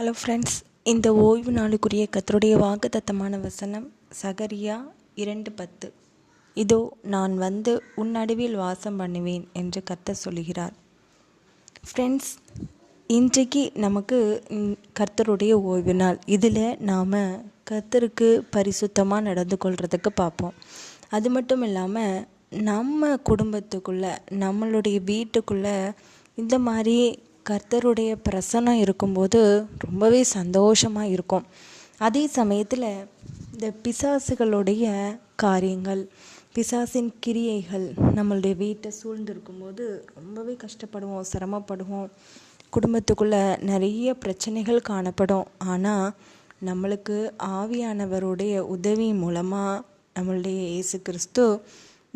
Hello friends இந்த ஓய்வு நாளுக்குரிய கத்தருடைய வாக்குத்தத்தமான வசனம் சகரியா இரண்டு பத்து. இதோ நான் வந்து உன் நடுவில் வாசம் பண்ணுவேன் என்று கத்த சொல்கிறார் ஃப்ரெண்ட்ஸ் இன்றைக்கு நமக்கு கர்த்தருடைய ஓய்வு நாள். இதில் நாம் கர்த்தருக்கு பரிசுத்தமாக நடந்து கொள்கிறதுக்கு பார்ப்போம். அது மட்டும் இல்லாமல் நம்ம குடும்பத்துக்குள்ளே நம்மளுடைய வீட்டுக்குள்ளே இந்த மாதிரி கர்த்தருடைய பிரசனம் இருக்கும்போது ரொம்பவே சந்தோஷமாக இருக்கும். அதே சமயத்தில் இந்த பிசாசுகளுடைய காரியங்கள் பிசாசின் கிரியைகள் நம்மளுடைய வீட்டை சூழ்ந்திருக்கும்போது ரொம்பவே கஷ்டப்படுவோம் சிரமப்படுவோம். குடும்பத்துக்குள்ளே நிறைய பிரச்சனைகள் காணப்படும். ஆனால் நம்மளுக்கு ஆவியானவருடைய உதவி மூலமாக நம்மளுடைய இயேசு கிறிஸ்து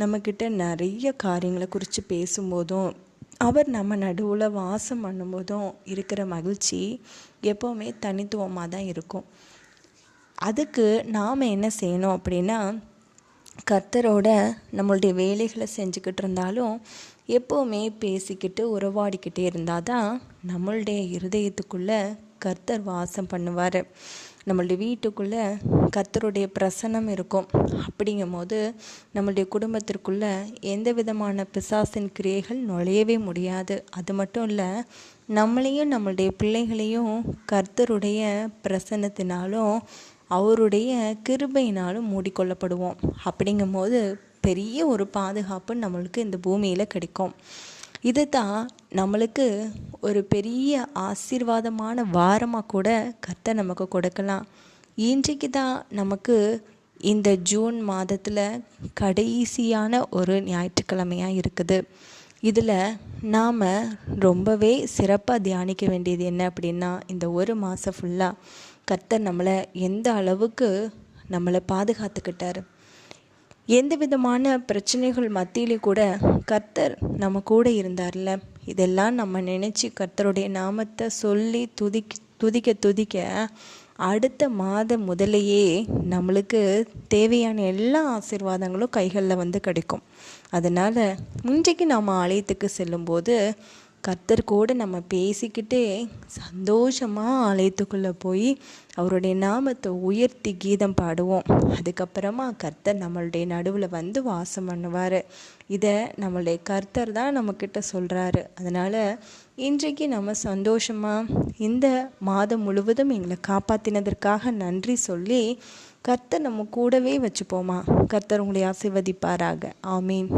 நம்மக்கிட்ட நிறைய காரியங்களை குறித்து பேசும்போதும் அவர் நம்ம நடுவில் வாசம் பண்ணும்போதும் இருக்கிற மகிழ்ச்சி எப்போவுமே தனித்துவமாக தான் இருக்கும். அதுக்கு நாம் என்ன செய்யணும் அப்படின்னா கர்த்தரோட நம்மளுடைய வேலைகளை செஞ்சுக்கிட்டு இருந்தாலும் எப்போவுமே பேசிக்கிட்டு உறவாடிக்கிட்டே இருந்தால் தான் நம்மளுடைய இருதயத்துக்குள்ளே கர்த்தர் வாசம் பண்ணுவார். நம்மளுடைய வீட்டுக்குள்ளே கர்த்தருடைய பிரசனம் இருக்கும். அப்படிங்கும் போது நம்மளுடைய குடும்பத்திற்குள்ளே எந்த விதமான பிசாசின் கிரியைகள் நுழையவே முடியாது. அது மட்டும் இல்லை நம்மளையும் நம்மளுடைய பிள்ளைகளையும் கர்த்தருடைய பிரசன்னத்தினாலும் அவருடைய கிருபையினாலும் மூடிக்கொள்ளப்படுவோம். அப்படிங்கும்போது பெரிய ஒரு பாதுகாப்பு நம்மளுக்கு இந்த பூமியில் கிடைக்கும். இது தான் நம்மளுக்கு ஒரு பெரிய ஆசீர்வாதமான வாரமாக கூட கர்த்தர் நமக்கு கொடுக்கலாம். இன்றைக்கு தான் நமக்கு இந்த ஜூன் மாதத்தில் கடைசியான ஒரு ஞாயிற்றுக்கிழமையாக இருக்குது. இதில் நாம் ரொம்பவே சிறப்பாக தியானிக்க வேண்டியது என்ன அப்படின்னா இந்த ஒரு மாதம் ஃபுல்லாக கர்த்தர் நம்மளை எந்த அளவுக்கு நம்மளை பாதுகாத்துக்கிட்டார். எந்த விதமான பிரச்சனைகள் மத்தியிலே கூட கர்த்தர் நம்ம கூட இருந்தார்ல? இதெல்லாம் நம்ம நினச்சி கர்த்தருடைய நாமத்தை சொல்லி துதிக்க துதிக்க துதிக்க அடுத்த மாதம் முதலையே நம்மளுக்கு தேவையான எல்லா ஆசிர்வாதங்களும் கைகளில் வந்து கிடைக்கும். அதனால் இன்றைக்கு நாம் ஆலயத்துக்கு செல்லும்போது கர்த்தர் கூட நம்ம பேசிக்கிட்டே சந்தோஷமாக ஆலயத்துக்குள்ளே போய் அவருடைய நாமத்தை உயர்த்தி கீதம் பாடுவோம். அதுக்கப்புறமா கர்த்தர் நம்மளுடைய நடுவில் வந்து வாசம் பண்ணுவார். இதை நம்மளுடைய கர்த்தர் தான் நம்மக்கிட்ட சொல்கிறாரு அதனால் இன்றைக்கு நம்ம சந்தோஷமாக இந்த மாதம் முழுவதும் எங்களை காப்பாற்றினதற்காக நன்றி சொல்லி கர்த்தர் நம்ம கூடவே வச்சுப்போமா? கர்த்தர் உங்களை ஆசிர்வதிப்பாராக. ஆமீன்.